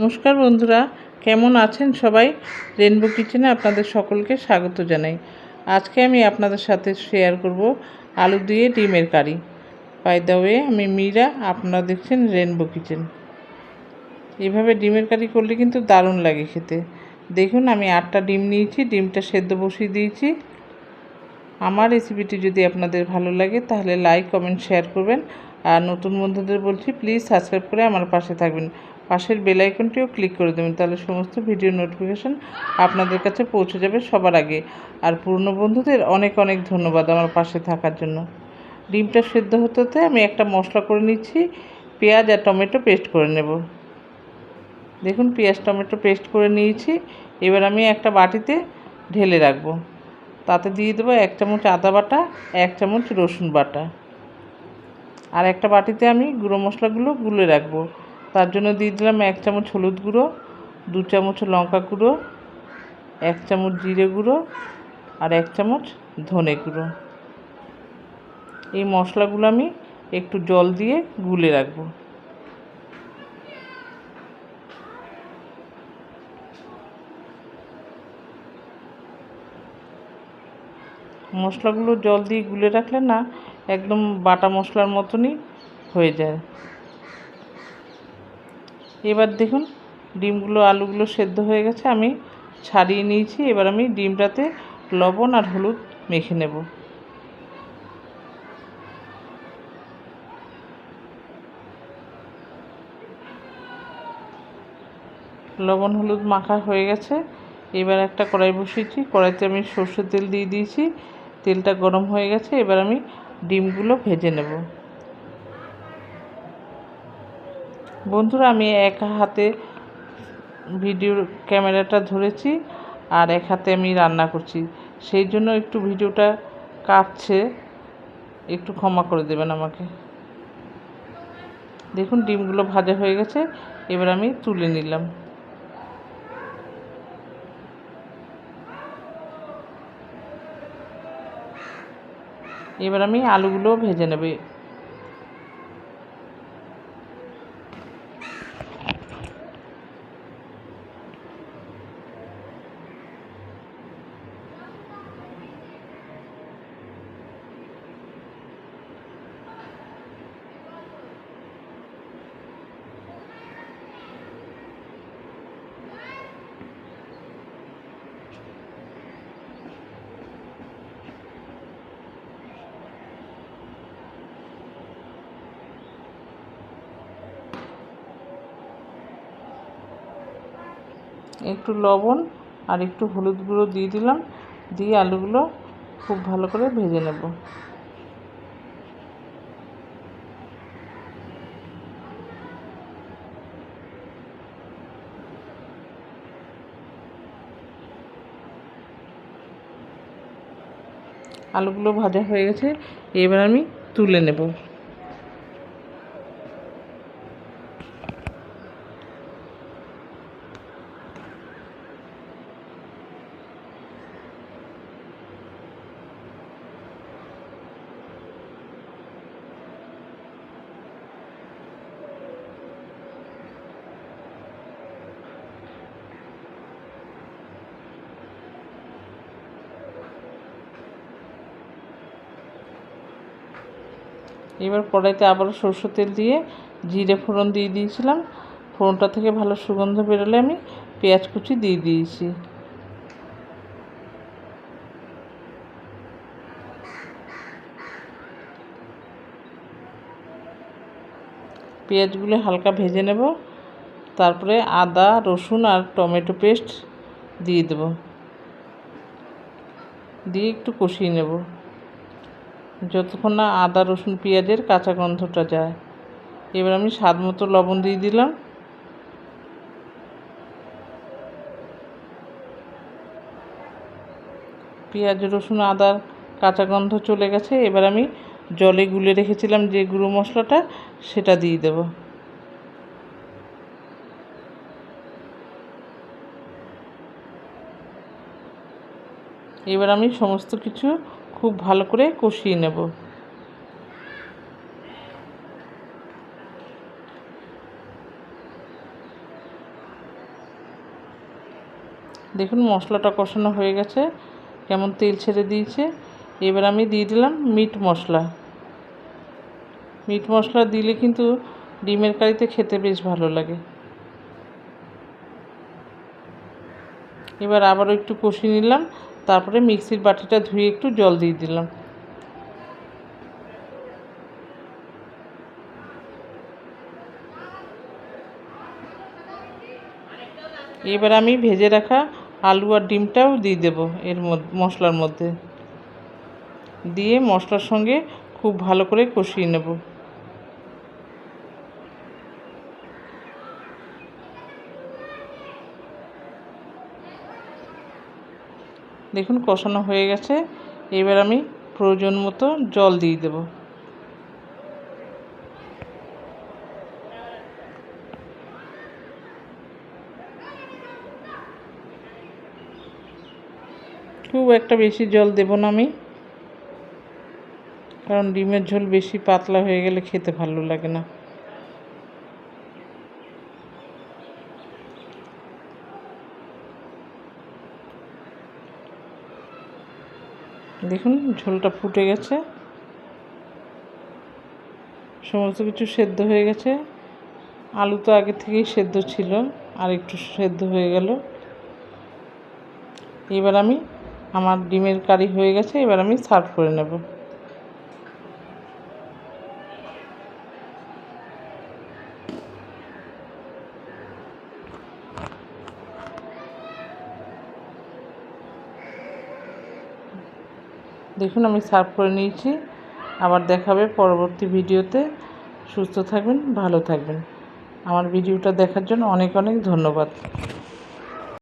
নমস্কার বন্ধুরা, কেমন আছেন সবাই? রেনবো কিচেনে আপনাদের সকলকে স্বাগত জানাই। আজকে আমি আপনাদের সাথে শেয়ার করব আলু দিয়ে ডিমের কারি। বাই দ্য ওয়ে আমি মীরা, আপনারা দেখছেন রেনবো কিচেন এভাবে ডিমের কারি করলে কিন্তু দারুণ লাগে খেতে। দেখুন, আমি আটটা ডিম নিয়েছি, ডিমটা সেদ্ধ বসিয়ে দিয়েছি। আমার রেসিপিটি যদি আপনাদের ভালো লাগে, তাহলে লাইক কমেন্ট শেয়ার করবেন। আর নতুন বন্ধুদের বলছি প্লিজ সাবস্ক্রাইব করে আমার পাশে থাকবেন। পাশের বেল আইকনটিও ক্লিক করে দেবেন, তাহলে সমস্ত ভিডিও নোটিফিকেশান আপনাদের কাছে পৌঁছে যাবে সবার আগে। আর পুরনো বন্ধুদের অনেক অনেক ধন্যবাদ আমার পাশে থাকার জন্য। ডিমটা সেদ্ধ হতে হতে আমি একটা মশলা করে নিচ্ছি, পেঁয়াজ আর টমেটো পেস্ট করে নেব। দেখুন, পেঁয়াজ, টমেটো পেস্ট করে নিয়েছি। এবার আমি একটা বাটিতে ঢেলে রাখব। তাতে দিয়ে দেবো এক চামচ আদা বাটা, এক চামচ রসুন বাটা। আর একটা বাটিতে আমি গুঁড়ো মশলাগুলো গুলে রাখব। তার জন্য দিয়ে দিলাম এক চামচ হলুদ গুঁড়ো, দু চামচ লঙ্কা গুঁড়ো, এক চামচ জিরে গুঁড়ো আর এক চামচ ধনে গুঁড়ো। এই মশলাগুলো আমি একটু জল দিয়ে গুলে রাখব। মশলাগুলো জল দিয়ে গুলে রাখলে না একদম বাটা মশলার মতনই হয়ে যায়। এবার দেখুন, ডিমগুলো, আলুগুলো সেদ্ধ হয়ে গেছে, আমি ছাড়িয়ে নিয়েছি। এবার আমি ডিমটাতে লবণ আর হলুদ মেখে নেব। লবণ, হলুদ মাখা হয়ে গেছে। এবার একটা কড়াই বসিয়েছি। কড়াইতে আমি সর্ষের তেল দিয়ে দিয়েছি। তেলটা গরম হয়ে গেছে। এবার আমি ডিমগুলো ভেজে নেব। বন্ধুরা, আমি এক হাতে ভিডিওর ক্যামেরাটা ধরেছি আর এক হাতে আমি রান্না করছি। সেই জন্য একটু ভিডিওটা কাঁপছে। একটু ক্ষমা করে দেবেন আমাকে। দেখুন, ডিমগুলো ভাজা হয়ে গেছে। এবার আমি তুলে নিলাম। এবার আমি আলুগুলো ভেজে নেবে। একটু লবণ আর একটু হলুদ গুঁড়ো দিয়ে দিলাম। দিয়ে আলুগুলো খুব ভালো করে ভেজে নেব। আলুগুলো ভাজা হয়ে গেছে। এবার আমি তুলে নেব। এবার কড়াইতে আবারও সরষের তেল দিয়ে জিরে ফোড়ন দিয়ে দিয়েছিলাম। ফোড়নটা থেকে ভালো সুগন্ধ বেরোলে আমি পেঁয়াজ কুচি দিয়ে দিয়েছি। পেঁয়াজগুলো হালকা ভেজে নেব। তারপরে আদা, রসুন আর টমেটো পেস্ট দিয়ে দেব। দিয়ে একটু কষিয়ে নেব। যতক্ষণ না আদা, রসুন, পেঁয়াজের কাঁচা গন্ধটা যায়। এবার আমি স্বাদ মতো লবণ দিয়ে দিলাম। পেঁয়াজ, রসুন আদার কাঁচা গন্ধ চলে গেছে। এবার আমি জলে গুলে রেখেছিলাম যে গুঁড়ো মশলাটা, সেটা দিয়ে দেব। এবার আমি সমস্ত কিছু খুব ভালো করে কষিয়ে নেব। দেখুন মশলাটা কষানো হয়ে গেছে, কেমন তেল ছেড়ে দিয়েছে। এবার আমি দিয়ে দিলাম মিট মশলা। মিট মশলা দিলে কিন্তু ডিমের কারিতে খেতে বেশ ভালো লাগে। এবার আবারও একটু কষিয়ে নিলাম, তারপরে মিক্সির বাটিটা ধুয়ে একটু জল দিয়ে দিলাম। এবার আমি ভেজে রাখা আলু আর ডিমটাও দিয়ে দেব এর মশলার মধ্যে। দিয়ে মশলার সঙ্গে খুব ভালো করে কষিয়ে নেব। দেখুন কষানো হয়ে গেছে। এবার আমি প্রয়োজন মতো জল দিয়ে দেব। খুব একটা বেশি জল দেব না আমি, কারণ ডিমের ঝোল বেশি পাতলা হয়ে গেলে খেতে ভালো লাগে না। দেখুন, ঝোলটা ফুটে গেছে। সমস্ত কিছু সেদ্ধ হয়ে গেছে। আলু তো আগে থেকেই সেদ্ধ ছিল, আর একটু সেদ্ধ হয়ে গেল। এবার আমি, আমার ডিমের কারি হয়ে গেছে, এবার আমি সার্ভ করে নেব। দেখুন, আমি সার্ভ করে নিয়েছি। আবার দেখাবে পরবর্তী ভিডিওতে। সুস্থ থাকবেন, ভালো থাকবেন। আমার ভিডিওটা দেখার জন্য অনেক অনেক ধন্যবাদ।